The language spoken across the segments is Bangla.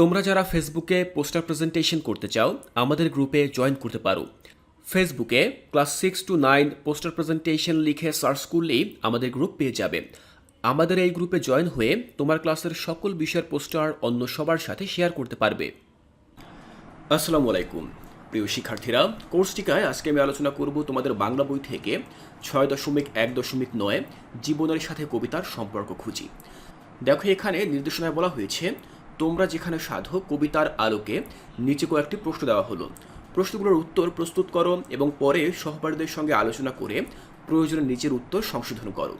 তোমরা যারা ফেসবুকে পোস্টার প্রেজেন্টেশন করতে চাও, আমাদের গ্রুপে জয়েন করতে পারো। ফেসবুকে class six to nine poster presentation লিখে সার্চ করলেই আমাদের গ্রুপ পেয়ে যাবে। আমাদের এই গ্রুপে জয়েন হয়ে তোমার ক্লাসের সকল বিষয়ের পোস্টার অন্য সবার সাথে শেয়ার করতে পারবে। আসসালামু আলাইকুম। প্রিয় শিক্ষার্থীরা কোর্স টিকায় আজকে আমি আলোচনা করব তোমাদের বাংলা বই থেকে ছয় দশমিক এক দশমিক নয় জীবনের সাথে কবিতার সম্পর্ক খুঁজি। দেখো এখানে নির্দেশনায় বলা হয়েছে তোমরা যেখানে সাধো কবিতার আলোকে নিচে কয়েকটি প্রশ্ন দেওয়া হলো। প্রশ্নগুলোর উত্তর প্রস্তুত করো এবং পরে সহপাঠীদের সঙ্গে আলোচনা করে প্রয়োজনে নিচের উত্তর সংশোধন করো।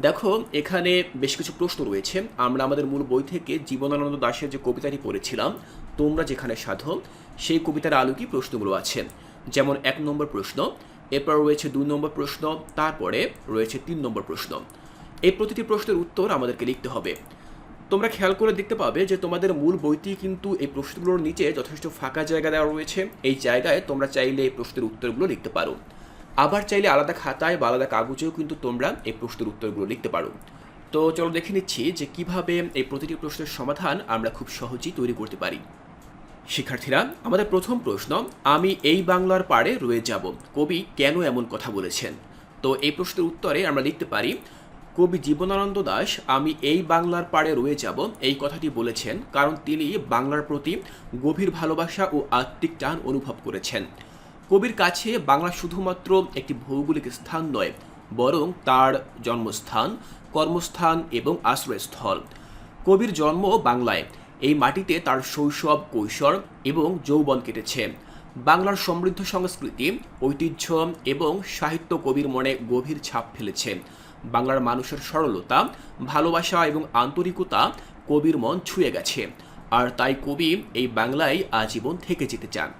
দেখো, এখানে বেশ কিছু প্রশ্ন রয়েছে। আমরা আমাদের মূল বই থেকে জীবনানন্দ দাশের যে কবিতাটি পড়েছিলাম, তোমরা যেখানে সাধো সেই কবিতার আলোকই প্রশ্নগুলো আছে। যেমন এক নম্বর প্রশ্ন, এরপর রয়েছে দুই নম্বর প্রশ্ন, তারপরে রয়েছে তিন নম্বর প্রশ্ন। এই প্রতিটি প্রশ্নের উত্তর আমাদেরকে লিখতে হবে। তোমরা খেয়াল করে দেখতে পাবে যে তোমাদের মূল বইটি কিন্তু এই প্রশ্নগুলোর নিচে যথেষ্ট ফাঁকা জায়গা দেওয়া রয়েছে। এই জায়গায় তোমরা চাইলে এই প্রশ্নের উত্তরগুলো লিখতে পারো। আবার চাইলে আলাদা খাতায় বা আলাদা কাগজেও কিন্তু তোমরা এই প্রশ্নের উত্তরগুলো লিখতে পারো। তো চলো দেখে নিচ্ছি যে কীভাবে এই প্রতিটি প্রশ্নের সমাধান আমরা খুব সহজেই তৈরি করতে পারি। শিক্ষার্থীরা, আমাদের প্রথম প্রশ্ন, আমি এই বাংলার পাড়ে রয়ে যাব। কবি কেন এমন কথা বলেছেন? তো এই প্রশ্নের উত্তরে আমরা লিখতে পারি কবি জীবনানন্দ দাশ আমি এই বাংলার পাড়ে রয়ে যাব, এই কথাটি বলেছেন, কারণ তিনি বাংলার প্রতি গভীর ভালোবাসা ও আত্মিক টান অনুভব করেছেন। কবির কাছে বাংলা শুধুমাত্র একটি ভৌগোলিক স্থান নয়, বরং তার জন্মস্থান, কর্মস্থান এবং আশ্রয়স্থল। কবির জন্ম বাংলায়, এই মাটিতে তার শৈশব, কৈশোর এবং যৌবন কেটেছে। বাংলার সমৃদ্ধ সংস্কৃতি, ঐতিহ্য এবং সাহিত্য কবির মনে গভীর ছাপ ফেলেছে। বাংলার মানুষের সরলতা, ভালোবাসা এবং আন্তরিকতা কবির মন ছুঁয়ে গেছে। আর তাই কবি এই বাংলায় আজীবন থেকে যেতে চান।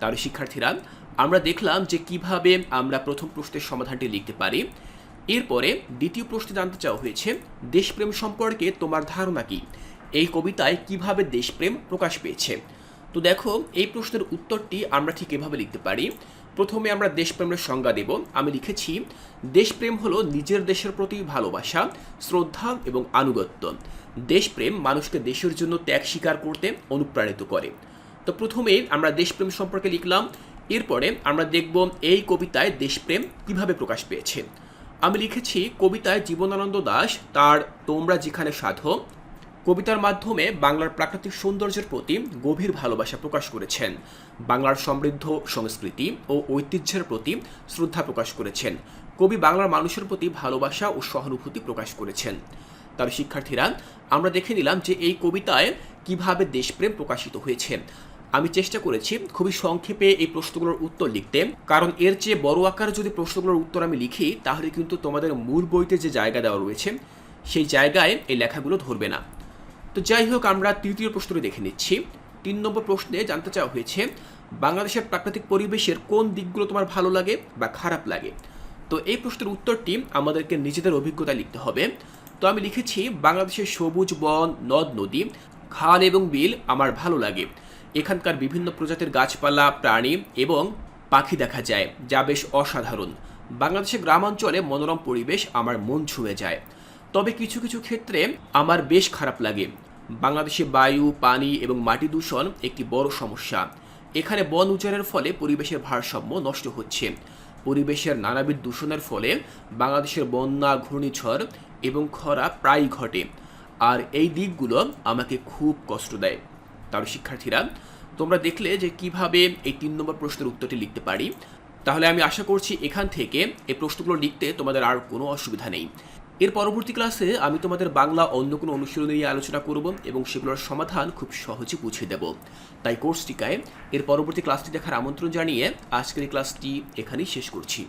তার শিক্ষার্থীরা, আমরা দেখলাম যে কীভাবে আমরা প্রথম প্রশ্নের সমাধানটি লিখতে পারি। এরপরে দ্বিতীয় প্রশ্নে জানতে চাওয়া হয়েছে, দেশপ্রেম সম্পর্কে তোমার ধারণা কি? এই কবিতায় কীভাবে দেশপ্রেম প্রকাশ পেয়েছে? তো দেখো, এই প্রশ্নের উত্তরটি আমরা ঠিক এভাবে লিখতে পারি। প্রথমে আমরা দেশপ্রেমের সংজ্ঞা দেব। আমি লিখেছি, দেশপ্রেম হলো নিজের দেশের প্রতি ভালোবাসা, শ্রদ্ধা এবং আনুগত্য। দেশপ্রেম মানুষকে দেশের জন্য ত্যাগ স্বীকার করতে অনুপ্রাণিত করে। তো প্রথমে আমরা দেশপ্রেম সম্পর্কে লিখলাম। এরপরে আমরা দেখব এই কবিতায় দেশপ্রেম কীভাবে প্রকাশ পেয়েছে। আমি লিখেছি, কবিতায় জীবনানন্দ দাশ তার তোমরা যেখানে সাধো কবিতার মাধ্যমে বাংলার প্রাকৃতিক সৌন্দর্যের প্রতি গভীর ভালোবাসা প্রকাশ করেছেন। বাংলার সমৃদ্ধ সংস্কৃতি ও ঐতিহ্যের প্রতি শ্রদ্ধা প্রকাশ করেছেন। কবি বাংলার মানুষের প্রতি ভালোবাসা ও সহানুভূতি প্রকাশ করেছেন। তবে শিক্ষার্থীরা, আমরা দেখে নিলাম যে এই কবিতায় কীভাবে দেশপ্রেম প্রকাশিত হয়েছে। আমি চেষ্টা করেছি খুবই সংক্ষেপে এই প্রশ্নগুলোর উত্তর লিখতে। কারণ এর চেয়ে বড় আকারে যদি প্রশ্নগুলোর উত্তর আমি লিখি, তাহলে কিন্তু তোমাদের মূল বইতে যে জায়গা দেওয়া রয়েছে, সেই জায়গায় এই লেখাগুলো ধরবে না। তো যাই হোক আমরা তৃতীয় প্রশ্নটি দেখে নিচ্ছি। তিন নম্বর প্রশ্নে জানতে চাওয়া হয়েছে, বাংলাদেশের প্রাকৃতিক পরিবেশের কোন দিকগুলো তোমার ভালো লাগে বা খারাপ লাগে? তো এই প্রশ্নের উত্তরটি আমাদেরকে নিজেদের অভিজ্ঞতা লিখতে হবে। তো আমি লিখেছি, বাংলাদেশের সবুজ বন, নদ, নদী, খাল এবং বিল আমার ভালো লাগে। এখানকার বিভিন্ন প্রজাতির গাছপালা, প্রাণী এবং পাখি দেখা যায়, যা বেশ অসাধারণ। বাংলাদেশের গ্রামাঞ্চলে মনোরম পরিবেশ আমার মন ছুঁয়ে যায়। তবে কিছু কিছু ক্ষেত্রে আমার বেশ খারাপ লাগে। বাংলাদেশে বায়ু, পানি এবং মাটি দূষণ একটি বড় সমস্যা। এখানে বন উজাড়ের ফলে পরিবেশের ভারসাম্য নষ্ট হচ্ছে। পরিবেশের নানাবিধ দূষণের ফলে বাংলাদেশের বন্যা, ঘূর্ণিঝড় এবং খরা প্রায়ই ঘটে। আর এই দিকগুলো আমাকে খুব কষ্ট দেয়। তার শিক্ষার্থীরা, তোমরা দেখলে যে কীভাবে এই তিন নম্বর প্রশ্নের উত্তরটি লিখতে পারি। তাহলে আমি আশা করছি এখান থেকে এই প্রশ্নগুলো লিখতে তোমাদের আর কোনো অসুবিধা নেই। এর পরবর্তী ক্লাসে আমি তোমাদের বাংলা অন্য কোনো অনুশীলন নিয়ে আলোচনা করব এবং সেগুলোর সমাধান খুব সহজে বুঝিয়ে দেব। তাই কোর্সটিকায় এর পরবর্তী ক্লাসটি দেখার আমন্ত্রণ জানিয়ে আজকের ক্লাসটি এখানেই শেষ করছি।